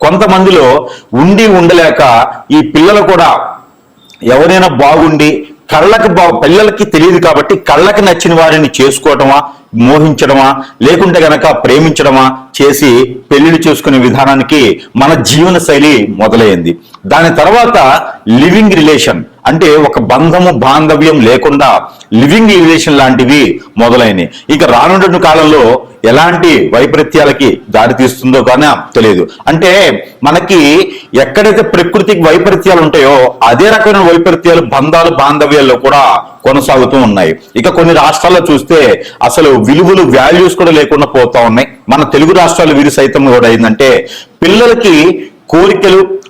కొంతమందిలో ఉండి ఉండలేక ఈ పిల్లలు కూడా ఎవరైనా బాగుండి కళ్ళకి బా పిల్లలకి తెలియదు కాబట్టి కళ్ళకి నచ్చిన వారిని చేసుకోవటమా మోహించడమా లేకుంటే గనక ప్రేమించడమా చేసి పెళ్ళిళ్ళు చేసుకునే విధానానికి మన జీవన శైలి మొదలైంది. దాని తర్వాత లివింగ్ రిలేషన్ అంటే ఒక బంధము బాంధవ్యం లేకుండా లివింగ్ రిలేషన్ లాంటివి మొదలైనవి ఇక రానున్న కాలంలో ఎలాంటి వైపరీత్యాలకి దారి తీస్తుందో కానీ తెలియదు. అంటే మనకి ఎక్కడైతే ప్రకృతికి వైపరీత్యాలు ఉంటాయో అదే రకమైన వైపరీత్యాలు బంధాలు బాంధవ్యాల్లో కూడా కొనసాగుతూ ఉన్నాయి. ఇక కొన్ని రాష్ట్రాల్లో చూస్తే అసలు విలువలు వాల్యూస్ కూడా లేకుండా పోతా ఉన్నాయి. మన తెలుగు రాష్ట్రాలు వీరి సైతం కూడా ఏంటంటే పిల్లలకి కోరికలు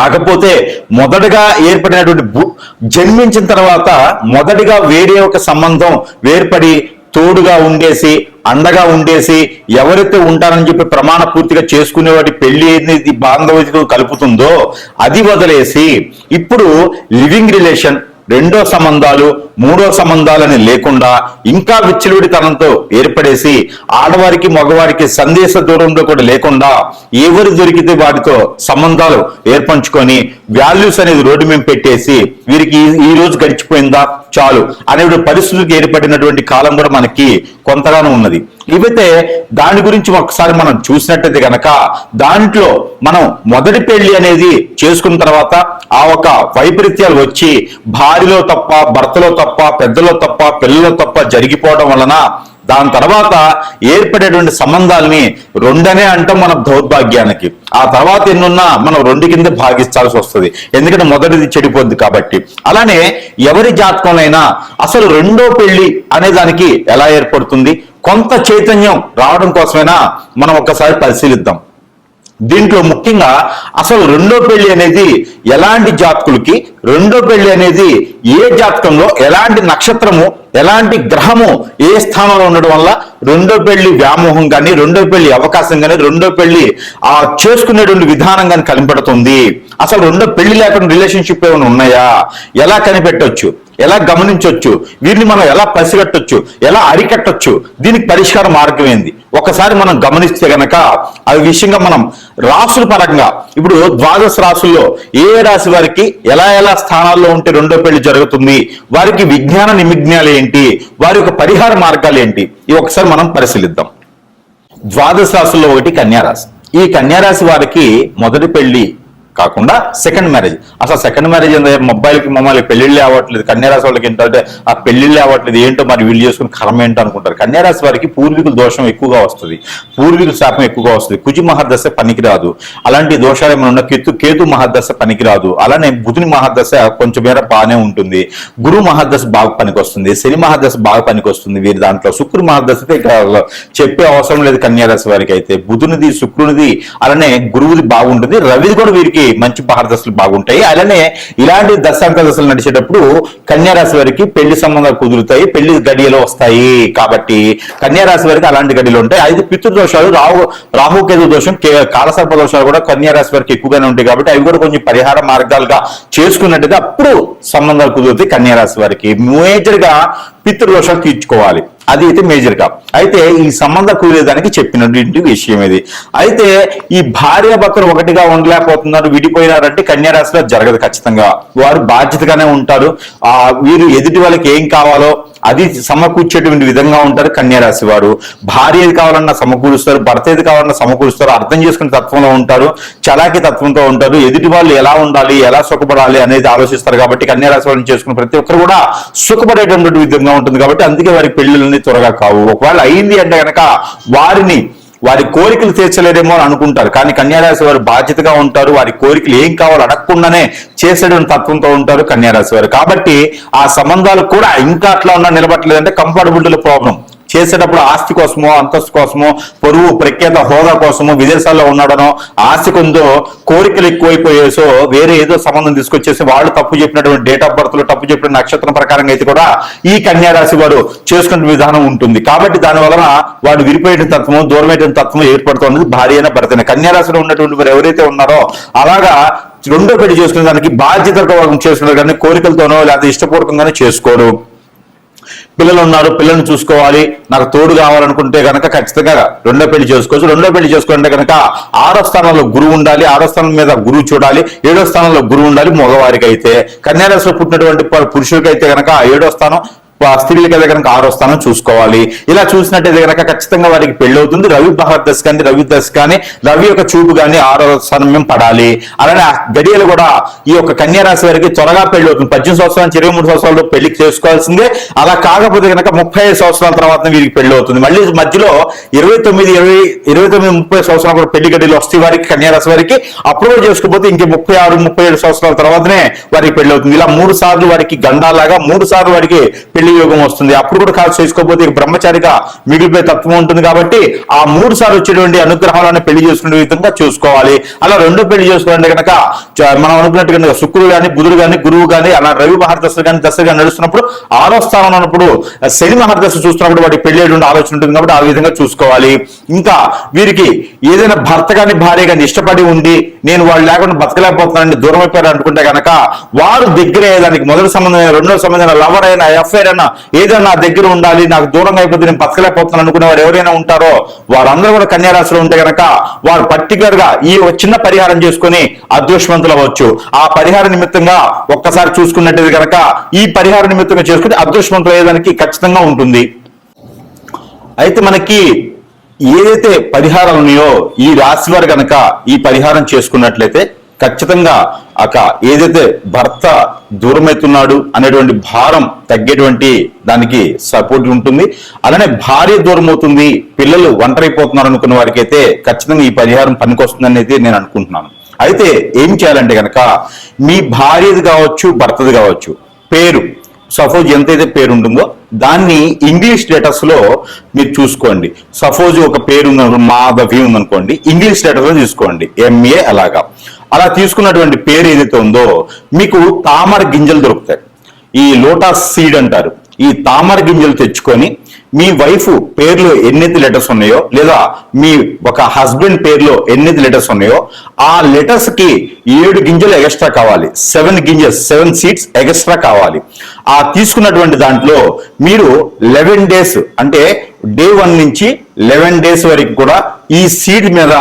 కాకపోతే మొదటగా ఏర్పడినటువంటి జన్మించిన తర్వాత మొదటిగా వేరే ఒక సంబంధం వేర్పడి తోడుగా ఉండేసి అండగా ఉండేసి ఎవరైతే ఉంటారని చెప్పి ప్రమాణ పూర్తిగా చేసుకునే వాటి పెళ్ళి అనేది బాంధవ్యతతో కలుపుతుందో అది వదిలేసి ఇప్పుడు లివింగ్ రిలేషన్ రెండో సంబంధాలు మూడో సంబంధాలని లేకుండా ఇంకా విచ్చలవిడితనంతో ఏర్పడేసి ఆడవారికి మగవారికి సందేశ దూరంలో కూడా లేకుండా ఎవరు దొరికితే వాటితో సంబంధాలు ఏర్పంచుకొని వాల్యూస్ అనేది రోడ్డు మీద పెట్టేసి వీరికి ఈ- రోజు గడిచిపోయిందా? చాలు. అనే పరిస్థితులకు ఏర్పడినటువంటి కాలం కూడా మనకి కొంతగానో ఉన్నది. ఇవైతే దాని గురించి ఒకసారి మనం చూసినట్టయితే గనక దాంట్లో మనం మొదటి పెళ్ళి అనేది చేసుకున్న తర్వాత ఆ ఒక వైపరీత్యాలు వచ్చి భార్యలో తప్ప భర్తలో తప్ప పెద్దలో తప్ప పిల్లలో తప్ప జరిగిపోవడం వలన దాని తర్వాత ఏర్పడేటువంటి సంబంధాలని రెండనే అంటాం మన దౌర్భాగ్యానికి. ఆ తర్వాత ఎన్నున్నా మనం రెండు కింద భాగిస్తాల్సి వస్తుంది. ఎందుకంటే మొదటిది చెడిపోద్ది కాబట్టి. అలానే ఎవరి జాతకంలోనైనా అసలు రెండో పెళ్ళి అనే దానికి ఎలా ఏర్పడుతుంది? కొంత చైతన్యం రావడం కోసమైనా మనం ఒక్కసారి పరిశీలిద్దాం. దీంట్లో ముఖ్యంగా అసలు రెండో పెళ్ళి అనేది ఎలాంటి జాతకులకి రెండో పెళ్ళి అనేది ఏ జాతకంలో ఎలాంటి నక్షత్రము ఎలాంటి గ్రహము ఏ స్థానంలో ఉండడం వల్ల రెండో పెళ్ళి వ్యామోహం కానీ రెండో పెళ్ళి అవకాశం కానీ రెండో పెళ్ళి ఆ చేసుకునేటువంటి విధానం కానీ కనిపెడుతుంది. అసలు రెండో పెళ్ళి లేకుండా రిలేషన్షిప్ ఏమైనా ఉన్నాయా? ఎలా కనిపెట్టొచ్చు? ఎలా గమనించవచ్చు వీరిని మనం ఎలా పసిగట్టొచ్చు ఎలా అరికట్టొచ్చు? దీనికి పరిష్కార మార్గం ఏంది? ఒకసారి మనం గమనిస్తే గనక ఆ విషయంగా మనం రాసుల పరంగా ఇప్పుడు ద్వాదశ రాసుల్లో ఏ ఏ రాశి వారికి ఎలా ఎలా స్థానాల్లో ఉంటే రెండో పెళ్ళి జరుగుతుంది వారికి విజ్ఞాన నిమిజ్ఞాలు ఏంటి వారి యొక్క పరిహార మార్గాలు ఏంటి ఇవి ఒకసారి మనం పరిశీలిద్దాం. ద్వాదశ రాశుల్లో ఒకటి కన్యారాశి ఈ కన్యారాశి వారికి మొదటి పెళ్ళి కాకుండా సెకండ్ మ్యారేజ్ అసలు సెకండ్ మ్యారేజ్ ఏంటంటే మొబైల్కి మమ్మల్ని పెళ్ళిళ్ళే అవ్వట్లేదు కన్యారాశి వాళ్ళకి ఏంటంటే ఆ పెళ్ళిళ్ళే అవ్వట్లేదు ఏంటో మరి వీళ్ళు చేసుకుని కర్మ ఏంటో అనుకుంటారు. కన్యారాశి వారికి పూర్వీకుల దోషం ఎక్కువగా వస్తుంది. పూర్వీకుల శాపం ఎక్కువగా వస్తుంది. కుజి మహర్దశ పనికిరాదు. అలాంటి దోషాలు ఏమైనా ఉన్న కేతు కేతు మహర్దశ పనికిరాదు. అలానే బుధుని మహర్దశ కొంచెం మేర బాగానే ఉంటుంది. గురు మహర్దశ బాగా పనికొస్తుంది. శని మహర్దశ బాగా పనికొస్తుంది వీరి దాంట్లో. శుక్రు మహర్దశ అయితే చెప్పే అవసరం లేదు కన్యారాశి వారికి అయితే. బుధునిది శుక్రునిది అలానే గురువుది బాగుంటుంది. రవిది కూడా వీరికి మంచి మహర్దశలు బాగుంటాయి. అలానే ఇలాంటి దశాంక దశలు నడిచేటప్పుడు కన్యారాశి వారికి పెళ్ళి సంబంధాలు కుదురుతాయి పెళ్ళి గడియలు వస్తాయి. కాబట్టి కన్యారాశి వారికి అలాంటి గడియలు ఉంటాయి. ఐదు పితృదోషాలు రాహు రాహుకేతు దోషం కే- కాలసర్ప దోషాలు కూడా కన్యారాశి వారికి ఎక్కువగానే ఉంటాయి కాబట్టి అవి కూడా కొంచెం పరిహార మార్గాలుగా చేసుకున్నట్టుగా అప్పుడు సంబంధాలు కుదురుతాయి కన్యారాశి వారికి. మేజర్గా పితృదోషాలు తీర్చుకోవాలి. అది అయితే మేజర్గా. అయితే ఈ సంబంధం కుదిరేదానికి చెప్పినటువంటి విషయం ఇది. అయితే ఈ భార్య భర్తలు ఒకటిగా ఉండలేకపోతున్నారు విడిపోయినారంటే కన్యారాశిలో జరగదు ఖచ్చితంగా. వారు బాధ్యతగానే ఉంటారు. ఆ వీరు ఎదుటి వాళ్ళకి ఏం కావాలో అది సమకూర్చేటువంటి విధంగా ఉంటారు కన్యారాశి వారు. భార్య ఏది కావాలన్నా సమకూరుస్తారు భర్త ఏది కావాలన్నా సమకూరుస్తారు అర్థం చేసుకునే తత్వంలో ఉంటారు చలాకి తత్వంతో ఉంటారు. ఎదుటి వాళ్ళు ఎలా ఉండాలి ఎలా సుఖపడాలి అనేది ఆలోచిస్తారు కాబట్టి కన్యారాశి వాళ్ళని చేసుకున్న ప్రతి ఒక్కరు కూడా సుఖపడేటటువంటి విధంగా ఉంటుంది కాబట్టి అందుకే వారి పెళ్ళిళ్ళని త్వరగా కావు. ఒకవేళ అయింది అంటే కనుక వారిని వారి కోరికలు తీర్చలేదేమో అని అనుకుంటారు. కానీ కన్యారాశి వారు బాధ్యతగా ఉంటారు. వారి కోరికలు ఏం కావాలో అడగకుండానే చేసేటువంటి తత్వంతో ఉంటారు కన్యారాశి వారు. కాబట్టి ఆ సంబంధాలు కూడా ఇంకా అట్లా ఉన్నా నిలబట్టలేదంటే కంఫర్టబిలిటీలో ప్రాబ్లం. చేసేటప్పుడు ఆస్తి కోసమో అంతస్తు కోసమో పొరుగు ప్రఖ్యాత హోదా కోసమో విదేశాల్లో ఉన్నాడనో ఆస్తి కొందో కోరికలు ఎక్కువైపోయేసో వేరే ఏదో సంబంధం తీసుకొచ్చేసి వాళ్ళు తప్పు చెప్పినటువంటి డేట్ ఆఫ్ బర్త్లో తప్పు చెప్పిన నక్షత్రం ప్రకారంగా అయితే కూడా ఈ కన్యా రాశి వారు చేసుకునే విధానం ఉంటుంది. కాబట్టి దాని వలన వాడు విరిపోయిన తత్వం దూరమైన తత్వం ఏర్పడుతున్నది భార్య అయిన భర్తనే. కన్యా రాశిలో ఉన్నటువంటి వారు ఎవరైతే ఉన్నారో అలాగా రెండో పెళ్ళి చేసుకునే దానికి బాధ్యతగా చేసుకున్నారు కానీ కోరికలతోనో లేదా ఇష్టపూర్వకంగానే చేసుకోరు. పిల్లలు ఉన్నారు పిల్లల్ని చూసుకోవాలి. నాకు తోడు కావాలనుకుంటే కనుక ఖచ్చితంగా రెండో పెళ్ళి చేసుకోవచ్చు. రెండో పెళ్ళి చేసుకుంటే కనుక ఆరో స్థానంలో గురువు ఉండాలి ఆరో స్థానం మీద గురువు చూడాలి ఏడో స్థానంలో గురువు ఉండాలి మగవారికి అయితే కన్యారాశిలో పుట్టినటువంటి పురుషులకైతే కనుక ఏడో స్థానం స్త్రీలకి కనుక ఆరో స్థానం చూసుకోవాలి. ఇలా చూసినట్టయితే కనుక ఖచ్చితంగా వారికి పెళ్ళి అవుతుంది రవి మహర్దశ కానీ రవి దశ కానీ రవి యొక్క చూపు కానీ ఆరో స్థానం మేము పడాలి. అలానే గడియలు కూడా ఈ యొక్క కన్యా రాశి వారికి త్వరగా పెళ్ళి అవుతుంది పద్దెనిమిది సంవత్సరాల నుంచి ఇరవై మూడు సంవత్సరాలు పెళ్ళి చేసుకోవాల్సిందే. అలా కాకపోతే కనుక ముప్పై ఐదు సంవత్సరాల తర్వాత వీరికి పెళ్ళి అవుతుంది మళ్ళీ మధ్యలో ఇరవై తొమ్మిది ఇరవై ఇరవై తొమ్మిది ముప్పై సంవత్సరాలు కూడా పెళ్ళి గడియలు వస్తే వారికి కన్యా రాశి వారికి. అప్రూవల్ చేసుకోకపోతే ఇంకే ముప్పై ఆరు ముప్పై ఏడు సంవత్సరాల తర్వాతనే వారికి పెళ్ళి అవుతుంది ఇలా మూడు సార్లు వారికి గండాలాగా మూడు సార్లు వారికి పెళ్ళి యోగం వస్తుంది. అప్పుడు కూడా కాదు చేసుకోకపోతే ఇక బ్రహ్మచారిగా మిగిలిపోయే తత్వం ఉంటుంది కాబట్టి ఆ మూడు సార్లు వచ్చేటువంటి అనుగ్రహాలను పెళ్ళి చేసుకునే విధంగా చూసుకోవాలి. అలా రెండో పెళ్ళి చేసుకోవాలంటే కనుక మనం అనుకున్నట్టు కనుక శుక్రుడు కానీ బుధుడు కానీ గురువు గాని అలా రవి మహర్దశ కానీ దశ కానీ నడుస్తున్నప్పుడు ఆరో స్థానం ఉన్నప్పుడు శని మహర్దశ చూస్తున్నప్పుడు వాటి పెళ్ళి ఆలోచన ఉంటుంది కాబట్టి ఆ విధంగా చూసుకోవాలి. ఇంకా వీరికి ఏదైనా భర్త కానీ భార్య కానీ ఇష్టపడి ఉండి నేను వాళ్ళు లేకుండా బతకలేకపోతున్నానని దూరం అయిపోయారు అనుకుంటే కనుక వారు దగ్గర దానికి మొదటి సంబంధం రెండో సంబంధం లవర్ అయినా ఎఫ్ఐఆర్ అయినా ఏదైనా నా దగ్గర ఉండాలి నాకు దూరంగా అయిపోతే నేను బతకలేకపోతున్నాను అనుకునే వారు ఎవరైనా ఉంటారో వారందరూ కూడా కన్యారాశిలో ఉంటే కనుక వారు పర్టికులర్గా ఈ చిన్న పరిహారం చేసుకుని అదృష్టవంతులు అవ్వచ్చు. ఆ పరిహార నిమిత్తంగా ఒక్కసారి చూసుకున్నట్టు కనుక ఈ పరిహార నిమిత్తంగా చేసుకుని అదృష్టవంతులు అయ్యేదానికి ఖచ్చితంగా ఉంటుంది. అయితే మనకి ఏదైతే పరిహారాలు ఉన్నాయో ఈ రాశి వారు కనుక ఈ పరిహారం చేసుకున్నట్లయితే ఖచ్చితంగా అక ఏదైతే భర్త దూరమవుతున్నాడు అనేటువంటి భారం తగ్గేటువంటి దానికి సపోర్ట్ ఉంటుంది. అలానే భార్య దూరం అవుతుంది పిల్లలు ఒంటరైపోతున్నారు అనుకున్న వారికైతే ఖచ్చితంగా ఈ పరిహారం పనికొస్తుందని అయితే నేను అనుకుంటున్నాను. అయితే ఏం చేయాలంటే కనుక మీ భార్యది కావచ్చు భర్తది కావచ్చు పేరు సపోజ్ ఎంతైతే పేరు ఉంటుందో దాన్ని ఇంగ్లీష్ లెటర్స్లో మీరు చూసుకోండి. సపోజ్ ఒక పేరు ఉందనుకోండి మాధవి ఉందనుకోండి ఇంగ్లీష్ లెటర్స్లో చూసుకోండి. ఎంఏ అలాగా. అలా తీసుకున్నటువంటి పేరు ఏదైతే ఉందో మీకు తామర గింజలు దొరుకుతాయి. ఈ లోటస్ సీడ్ అంటారు. ఈ తామర గింజలు తెచ్చుకొని మీ వైఫ్ పేర్లో ఎన్నైతే లెటర్స్ ఉన్నాయో లేదా మీ ఒక హస్బెండ్ పేర్లో ఎన్నైతే లెటర్స్ ఉన్నాయో ఆ లెటర్స్కి ఏడు గింజలు ఎక్స్ట్రా కావాలి. సెవెన్ గింజెస్ సెవెన్ సీట్స్ ఎక్స్ట్రా కావాలి. ఆ తీసుకున్నటువంటి దాంట్లో మీరు లెవెన్ డేస్ అంటే డే వన్ నుంచి లెవెన్ డేస్ వరకు కూడా ఈ సీడ్ మీద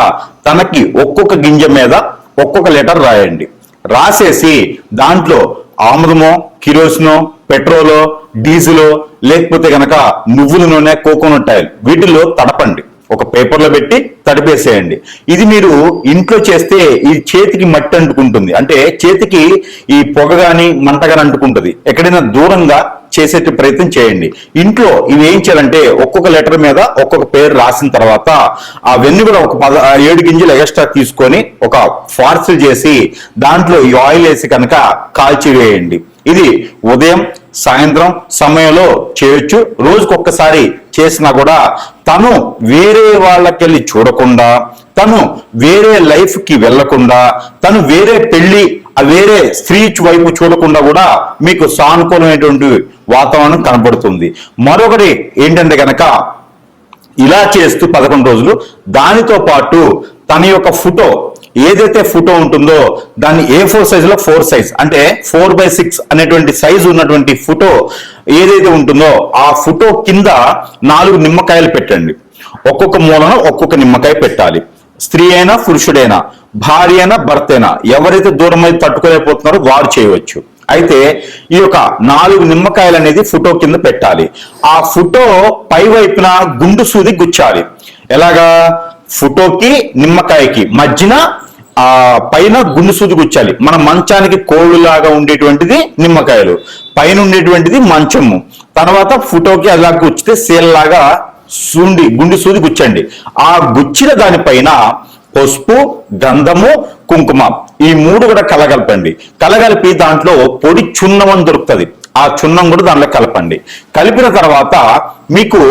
తనకి ఒక్కొక్క గింజ మీద ఒక్కొక్క లెటర్ రాయండి. రాసేసి దాంట్లో ఆముదమో కిరోసినో పెట్రోలో డీజిలో లేకపోతే గనక నువ్వుల నూనె కోకోనట్ ఆయిల్ వీటిల్లో తడపండి. ఒక పేపర్లో పెట్టి తడిపేసేయండి. ఇది మీరు ఇంట్లో చేస్తే ఈ చేతికి మట్టి అంటుకుంటుంది. అంటే చేతికి ఈ పొగ గాని మంట గాని అంటుకుంటుంది. ఎక్కడైనా దూరంగా చేసే ప్రయత్నం చేయండి. ఇంట్లో ఇవి ఏం చేయాలంటే ఒక్కొక్క లెటర్ మీద ఒక్కొక్క పేరు రాసిన తర్వాత అవన్నీ కూడా ఒక పద ఏడు గింజలు ఎక్స్ట్రా తీసుకొని ఒక ఫార్సిల్ చేసి దాంట్లో ఈ ఆయిల్ వేసి కనుక కాల్చి వేయండి. ఇది ఉదయం సాయంత్రం సమయంలో చేయొచ్చు. రోజుకొక్కసారి చేసినా కూడా తను వేరే వాళ్ళకెళ్ళి చూడకుండా తను వేరే లైఫ్కి వెళ్ళకుండా తను వేరే పెళ్ళి వేరే స్త్రీ వైపు చూడకుండా కూడా మీకు సానుకూలమైనటువంటి వాతావరణం కనబడుతుంది. మరొకటి ఏంటంటే కనుక ఇలా చేస్తూ పదకొండు రోజులు దానితో పాటు తన యొక్క ఫోటో ఏదైతే ఫోటో ఉంటుందో దాన్ని ఏ ఫోర్ సైజులో ఫోర్ సైజ్ అంటే ఫోర్ బై సిక్స్ అనేటువంటి సైజు ఉన్నటువంటి ఫోటో ఏదైతే ఉంటుందో ఆ ఫోటో కింద నాలుగు నిమ్మకాయలు పెట్టండి. ఒక్కొక్క మూలన ఒక్కొక్క నిమ్మకాయ పెట్టాలి. స్త్రీ అయినా పురుషుడైనా భార్య అయినా అయినా ఎవరైతే దూరం అయితే తట్టుకోలేకపోతున్నారో వారు చేయవచ్చు. అయితే ఈ యొక్క నాలుగు నిమ్మకాయలు అనేది ఫోటో కింద పెట్టాలి. ఆ ఫోటో పై వైపున గుండు సూది గుచ్చాలి. ఎలాగా? ఫోటోకి నిమ్మకాయకి మధ్యన ఆ పైన గుండు సూది గుచ్చాలి. మన మంచానికి కోళ్ళులాగా ఉండేటువంటిది నిమ్మకాయలు. పైన ఉండేటువంటిది మంచము. తర్వాత ఫోటోకి అలా గుచ్చితే సీల్లాగా సూండి గుండు సూది గుచ్చండి. ఆ గుచ్చిన దానిపైన పసుపు గంధము కుంకుమ. ఈ మూడు కూడా కలగలపండి. కలగలిపి దాంట్లో పొడి చున్నం అని దొరుకుతుంది. ఆ చున్నం కూడా దాంట్లో కలపండి. కలిపిన తర్వాత మీకు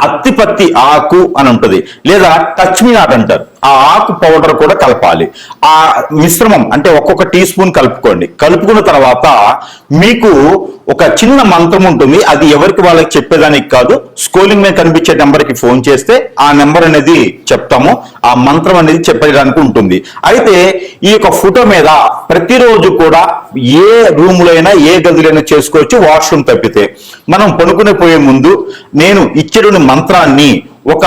అత్తిపత్తి ఆకు అని ఉంటుంది. లేదా టచ్ మీ నాట్ అంటారు. ఆ ఆకు పౌడర్ కూడా కలపాలి. ఆ మిశ్రమం అంటే ఒక్కొక్క టీ స్పూన్ కలుపుకోండి. కలుపుకున్న తర్వాత మీకు ఒక చిన్న మంత్రం ఉంటుంది. అది ఎవరికి వాళ్ళకి చెప్పేదానికి కాదు. స్కూలింగ్ మీద కనిపించే నెంబర్కి ఫోన్ చేస్తే ఆ నెంబర్ అనేది చెప్తాము. ఆ మంత్రం అనేది చెప్పడానికి ఉంటుంది. అయితే ఈ యొక్క ఫోటో మీద ప్రతిరోజు కూడా ఏ రూములో అయినా ఏ గదిలైనా చేసుకోవచ్చు. వాష్రూమ్ తప్పితే. మనం పనుకునే పోయే ముందు నేను ఇచ్చిన మంత్రాన్ని ఒక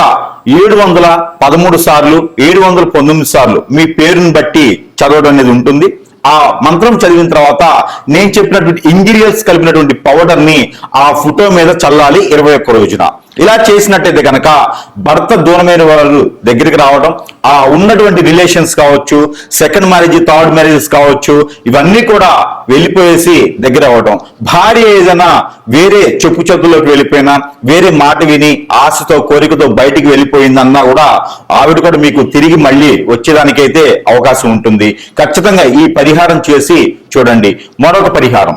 ఏడు వందల పదమూడు సార్లు ఏడు వందల పంతొమ్మిది సార్లు మీ పేరుని బట్టి చదవడం అనేది ఉంటుంది. ఆ మంత్రం చదివిన తర్వాత నేను చెప్పినటువంటి ఇంగ్రీడియంట్స్ కలిపినటువంటి పౌడర్ని ఆ ఫోటో మీద చల్లాలి ఇరవై ఒక్క రోజున. ఇలా చేసినట్టయితే కనుక భర్త దూరమైన వాళ్ళు దగ్గరికి రావడం ఆ ఉన్నటువంటి రిలేషన్స్ కావచ్చు సెకండ్ మ్యారేజ్ థర్డ్ మ్యారేజెస్ కావచ్చు ఇవన్నీ కూడా వెళ్ళిపోయేసి దగ్గర అవ్వడం భార్య ఏదైనా వేరే చెప్పు చెప్పులోకి వెళ్ళిపోయినా వేరే మాట విని ఆశతో కోరికతో బయటికి వెళ్ళిపోయిందన్నా కూడా ఆవిడ కూడా మీకు తిరిగి మళ్ళీ వచ్చేదానికైతే అవకాశం ఉంటుంది. ఖచ్చితంగా ఈ పరిహారం చేసి చూడండి. మరొక పరిహారం.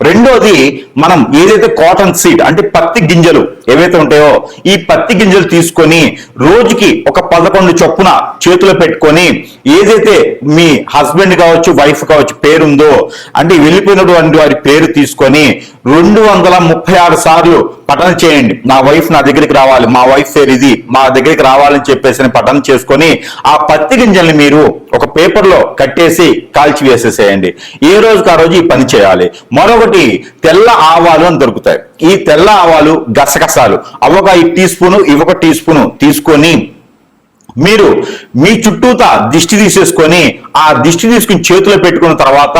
రెండోది మనం ఏదైతే కాటన్ సీడ్ అంటే పత్తి గింజలు ఏవైతే ఉంటాయో ఈ పత్తి గింజలు తీసుకొని రోజుకి ఒక పదకొండు చొప్పున చేతిలో పెట్టుకొని ఏదైతే మీ హస్బెండ్ కావచ్చు వైఫ్ కావచ్చు పేరుందో అంటే వెళ్ళిపోయినటువంటి వారి పేరు తీసుకొని రెండు వందల ముప్పై ఆరు సార్లు పఠనం చేయండి. నా వైఫ్ నా దగ్గరికి రావాలి మా వైఫ్ పేరు ఇది మా దగ్గరికి రావాలని చెప్పేసి పఠనం చేసుకొని ఆ పత్తి గింజల్ని మీరు ఒక పేపర్లో కట్టేసి కాల్చి వేసేసేయండి. ఏ రోజుకి ఆ రోజు ఈ పని చేయాలి. మరొకటి తెల్ల ఆవాలు అని దొరుకుతాయి. ఈ తెల్ల ఆవాలు గసగసాలు. అవొక ఈ టీ స్పూను ఇవొక టీ స్పూను తీసుకొని మీరు మీ చుట్టూత దిష్టి తీసేసుకొని ఆ దిష్టి తీసుకుని చేతిలో పెట్టుకున్న తర్వాత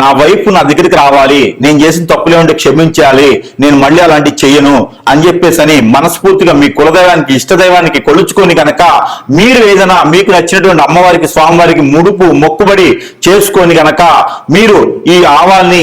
నా వైపు నా దగ్గరికి రావాలి. నేను చేసిన తప్పులే ఉంటే క్షమించాలి. నేను మళ్ళీ అలాంటివి చెయ్యను అని చెప్పేసి అని మనస్ఫూర్తిగా మీ కులదైవానికి ఇష్టదైవానికి కొలుచుకొని కనుక మీరు ఏదైనా మీకు నచ్చినటువంటి అమ్మవారికి స్వామివారికి ముడుపు మొక్కుబడి చేసుకొని గనక మీరు ఈ ఆవాల్ని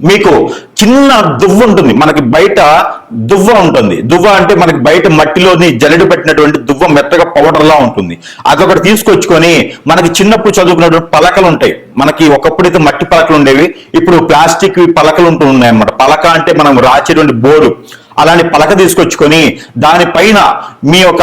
మీకు చిన్న దువ్వ ఉంటుంది. మనకి బయట దువ్వ ఉంటుంది. దువ్వ అంటే మనకి బయట మట్టిలోని జల్లెడు పెట్టినటువంటి దువ్వ మెత్తగా పౌడర్లా ఉంటుంది. అదొకటి తీసుకొచ్చుకొని మనకి చిన్నప్పుడు చదువుకున్నటువంటి పలకలు ఉంటాయి. మనకి ఒకప్పుడైతే మట్టి పలకలు ఉండేవి. ఇప్పుడు ప్లాస్టిక్ పలకలు ఉంటూ ఉన్నాయి అన్నమాట పలక అంటే మనం రాచేటువంటి బోర్డు అలాంటి పలక తీసుకొచ్చుకొని దానిపైన మీ యొక్క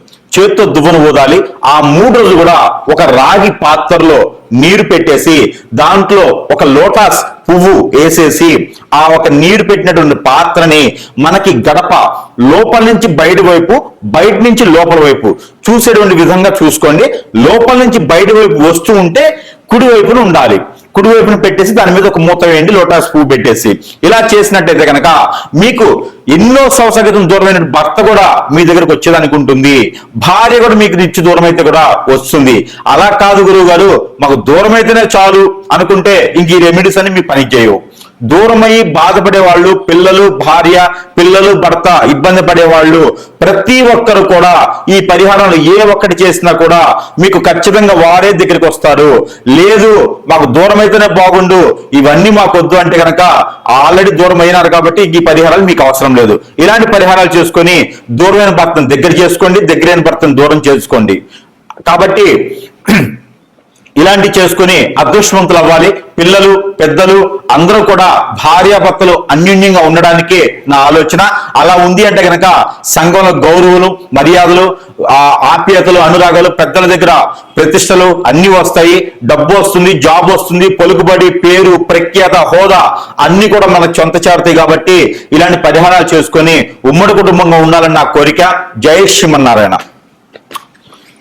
చేత్తో దువ్వను ఊదాలి. ఆ మూడు రోజులు కూడా ఒక రాగి పాత్రలో నీరు పెట్టేసి దాంట్లో ఒక లోటాస్ పువ్వు వేసేసి ఆ ఒక నీరు పెట్టినటువంటి పాత్రని మనకి గడప లోపల నుంచి బయట వైపు బయట నుంచి లోపల వైపు చూసేటువంటి విధంగా చూసుకోండి. లోపల నుంచి బయట వైపు వస్తూ ఉంటే కుడి వైపున ఉండాలి. కుడివైపున పెట్టేసి దాని మీద ఒక మూత వేయండి లోటాస్ పువ్వు పెట్టేసి. ఇలా చేసినట్టయితే కనుక మీకు ఎన్నో సంవత్సరాల క్రితం దూరమైన భర్త కూడా మీ దగ్గరకు వచ్చేదానికి ఉంటుంది. భార్య కూడా మీకు నిత్య దూరం అయితే కూడా వస్తుంది. అలా కాదు గురువు గారు మాకు దూరం అయితేనే చాలు అనుకుంటే ఇంక ఈ రెమెడీస్ అని మీ పని చేయవు బాధపడే వాళ్ళు పిల్లలు భార్య పిల్లలు భర్త ఇబ్బంది పడే వాళ్ళు ప్రతి ఒక్కరు కూడా ఈ పరిహారాలు ఏ ఒక్కటి చేసినా కూడా మీకు ఖచ్చితంగా వారే దగ్గరికి వస్తారు. లేదు మాకు దూరం అయితేనే బాగుండు ఇవన్నీ మాకు వద్దు అంటే కనుక ఆల్రెడీ దూరం అయినారు కాబట్టి ఈ పరిహారాలు మీకు అవసరం లేదు. ఇలాంటి పరిహారాలు చేసుకొని దూరమైన భర్తను దగ్గర చేసుకోండి దగ్గరైన భర్తను దూరం చేసుకోండి. కాబట్టి ఇలాంటి చేసుకుని అదృష్టవంతులు అవ్వాలి. పిల్లలు పెద్దలు అందరూ కూడా భార్యాభర్తలు అన్యోన్యంగా ఉండడానికి నా ఆలోచన అలా ఉంది అంటే గనక సంఘంలో గౌరవులు మర్యాదలు ఆ ఆప్యాయతలు అనురాగాలు పెద్దల దగ్గర ప్రతిష్టలు అన్ని వస్తాయి. డబ్బు వస్తుంది జాబ్ వస్తుంది పలుకుబడి పేరు ప్రఖ్యాత హోదా అన్ని కూడా మనకు సొంత చేరుతాయి కాబట్టి ఇలాంటి పరిహారాలు చేసుకొని ఉమ్మడి కుటుంబంగా ఉండాలని నా కోరిక. జై శ్రీమన్నారాయణ.